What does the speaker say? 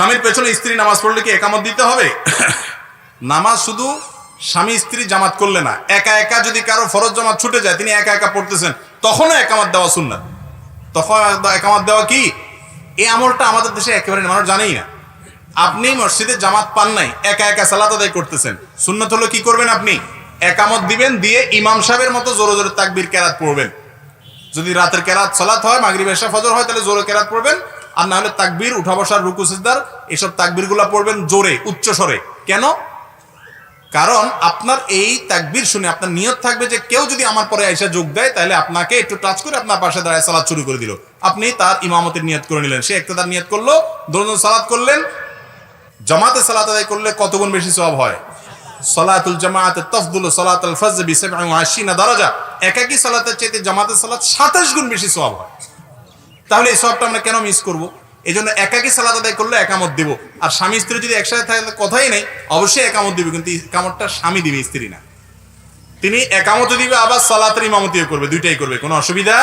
স্বামীর পেছনে স্ত্রী নামাজ পড়লে কি একামত দিতে হবে? নামাজ শুধু স্বামী স্ত্রী জামাত করলে না, একা একা যদি কারও ফরজ জামাত ছুটে যায়, তিনি একা একা পড়তেছেন, তখনও একামত দেওয়া সুন্নাত। তখন একামত দেওয়া কি? এই আমলটা আমাদের দেশে একেবারে মানুষ জানেই না। আপনি মসজিদে জামাত পান নাই, একা একা সালাত আদায় করতেছেন, সুন্নত হলো কি করবেন আপনি? একামত দিবেন, দিয়ে ইমাম সাহেবের মতো জোরে জোরে তাকবির কেরাত পড়বেন। যদি রাতের কেরাত সালাত হয় মাগরিব এশা ফজর হয়, তাহলে জোরে কেরাত পড়বেন আর না হলে তাকবির, উঠা বসার, রুকু, সিজদার, এসব তাকবীরগুলো পড়বেন জোরে, উচ্চ স্বরে। কেন? কারণ আপনার এই তাকবির শুনে আপনার নিয়ত থাকবে যে কেউ যদি আমার পরে এসে যোগ দেয়, তাহলে আপনাকে একটু টাচ করে আপনার পাশে দাঁড়ায় সালাদ শুরু করে দিল। আপনি তার ইমামতের নিয়ত করে নিলেন। সে একটা তার নিয়ত করল দুজন সালাদ করলেন, জামাতে সালাত আদায় করলে কত গুণ বেশি সওয়াব হয়? সলাতুল জামাতে তফদুল সলাতুল ফজর বি সাবঈ ওয়া আশিনা দরজা। একাকী সালাতের চাইতে জামাতের সালাত 27 গুণ বেশি সওয়াব হয়। তাহলে এই সবটা আমরা কেন মিস করব? এই জন্য একাকী সালাদ আদায় করলে একামত দেবো। আর স্বামী স্ত্রী যদি একসাথে থাকে কথাই নেই। অবশ্যই একামত দিবে, কিন্তু একামতটা স্বামী দিবে, স্ত্রী না। তিনি একামত দিবে, আবার সালাতের ইমামতিও করবে, দুইটাই করবে, কোনো অসুবিধা